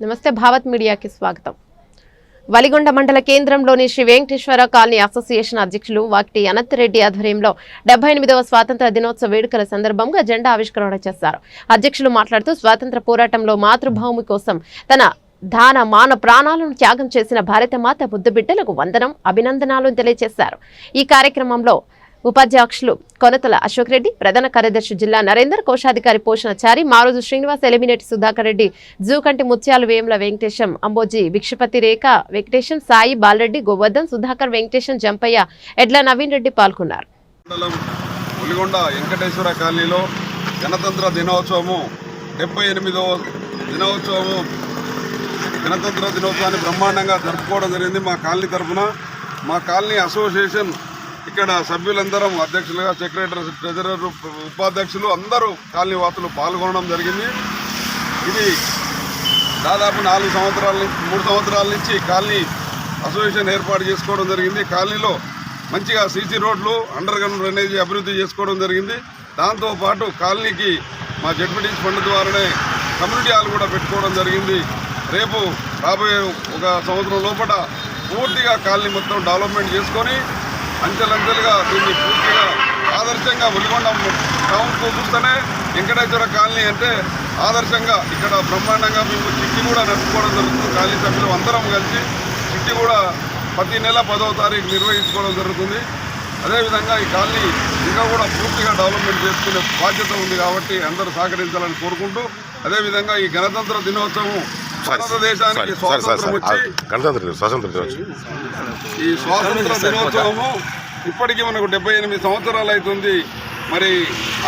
నమస్తే భావత్ మీడియాకి స్వాగతం. వలిగొండ మండల కేంద్రంలోని శ్రీ వెంకటేశ్వర కాలనీ అసోసియేషన్ అధ్యక్షులు వాకిటి అనంతరెడ్డి ఆధ్వర్యంలో డెబ్బై ఎనిమిదవ స్వాతంత్ర దినోత్సవ వేడుకల సందర్భంగా జెండా ఆవిష్కరణ చేశారు. అధ్యక్షులు మాట్లాడుతూ స్వాతంత్ర పోరాటంలో మాతృభూమి కోసం తన దాన మాన ప్రాణాలను త్యాగం చేసిన భారతమాత ముద్దు బిడ్డలకు వందనం అభినందనాలు తెలియజేశారు. ఈ కార్యక్రమంలో ఉపాధ్యక్షులు కొనతల అశోక్ రెడ్డి ప్రధాన కార్యదర్శి జిల్లా నరేందర్ కోశాధికారి పోషణచారి మారోజు శ్రీనివాస్ ఎలిమినేటి సుధాకర్ రెడ్డి జూకంటి ముత్యాలు వేముల వెంకటేశం అంబోజీ భిక్షపతి రేఖ వెంకటేశం సాయి బాలరెడ్డి గోవర్ధన్ సుధాకర్ వెంకటేశం జంపయ్య ఎడ్ల నవీన్ రెడ్డి పాల్గొన్నారు. మండలం వెంకటేశ్వర కాలనీలో గణతంత్ర దినోత్సవము డెబ్బై ఎనిమిదవ దినోత్సవము. గణతంత్ర దినోత్సవాన్ని బ్రహ్మాండంగా జరుపుకోవడం జరిగింది మా కాలనీ తరఫున. మా కాలనీ అసోసియేషన్ ఇక్కడ సభ్యులందరం అధ్యక్షులుగా సెక్రటరీ ట్రెజరర్ ఉపాధ్యక్షులు అందరూ కాలనీవాసులు పాల్గొనడం జరిగింది. ఇది దాదాపు నాలుగు సంవత్సరాల నుంచి మూడు సంవత్సరాల నుంచి కాలనీ అసోసియేషన్ ఏర్పాటు చేసుకోవడం జరిగింది. కాలనీలో మంచిగా సీసీ రోడ్లు అండర్ గ్రౌండ్ డ్రైనేజీ అభివృద్ధి చేసుకోవడం జరిగింది. దాంతోపాటు కాలనీకి మా జడ్పీటీస్ ఫండ్ ద్వారానే కమ్యూనిటీ హాల్ కూడా పెట్టుకోవడం జరిగింది. రేపు రాబోయే ఒక సంవత్సరం లోపల పూర్తిగా కాలనీ మొత్తం డెవలప్మెంట్ చేసుకొని అంచెలంచెలుగా దీన్ని పూర్తిగా ఆదర్శంగా ఉలిగొండ టౌన్ చూపిస్తేనే వెంకటేశ్వర కాలనీ అంటే ఆదర్శంగా ఇక్కడ బ్రహ్మాండంగా మేము చిట్టి కూడా నడుపుకోవడం జరుగుతుంది. కాలనీ సభ్యులు అందరం కలిసి చిట్టి కూడా ప్రతి నెల పదవ తారీఖు నిర్వహించుకోవడం జరుగుతుంది. అదేవిధంగా ఈ కాలనీ ఇంకా కూడా పూర్తిగా డెవలప్మెంట్ చేసుకునే బాధ్యత ఉంది కాబట్టి అందరూ సహకరించాలని కోరుకుంటూ అదేవిధంగా ఈ గణతంత్ర దినోత్సవం భారతదేశానికి స్వాతంత్రం వచ్చి గణతంత్ర స్వాతంత్ర ఈ స్వాతంత్ర దినోత్సవము ఇప్పటికీ మనకు డెబ్బై ఎనిమిది సంవత్సరాలు అవుతుంది. మరి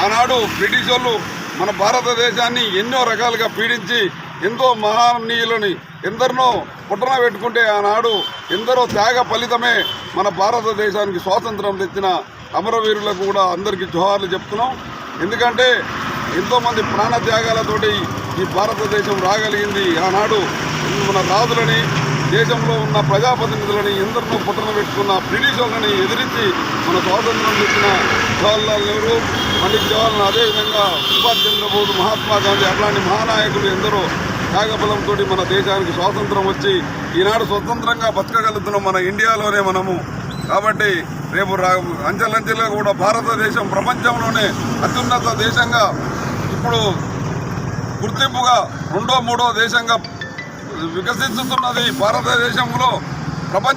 ఆనాడు బ్రిటిష్ వాళ్ళు మన భారతదేశాన్ని ఎన్నో రకాలుగా పీడించి ఎంతో మహానీయులని ఎందరినో పుట్టన పెట్టుకుంటే ఆనాడు ఎందరో త్యాగ ఫలితమే మన భారతదేశానికి స్వాతంత్రం తెచ్చిన అమరవీరులకు కూడా అందరికీ జోహార్లు చెప్తున్నాం. ఎందుకంటే ఎంతోమంది ప్రాణ త్యాగాలతోటి ఈ భారతదేశం రాగలిగింది. ఆనాడు మన రాజులని దేశంలో ఉన్న ప్రజాప్రతినిధులని ఎందరినో పుట్టన పెట్టుకున్న బ్రిటిష్ వాళ్ళని ఎదిరించి మన స్వాతంత్రం తెచ్చిన జవహర్లాల్ నెహ్రూ పండిత్ జవహర్లాల్ అదేవిధంగా సుభాష్ చంద్రబోస్ మహాత్మా గాంధీ అట్లాంటి మహానాయకులు ఎందరో త్యాగబలంతో మన దేశానికి స్వాతంత్రం వచ్చి ఈనాడు స్వతంత్రంగా బతకగలుగుతున్నాం మన ఇండియాలోనే మనము. కాబట్టి రేపు రా అంచెలంచెలుగా కూడా భారతదేశం ప్రపంచంలోనే అత్యున్నత దేశంగా ఇప్పుడు గుర్తింపుగా రెండో మూడో దేశంగా వికసిస్తున్నది భారతదేశంలో ప్రపంచ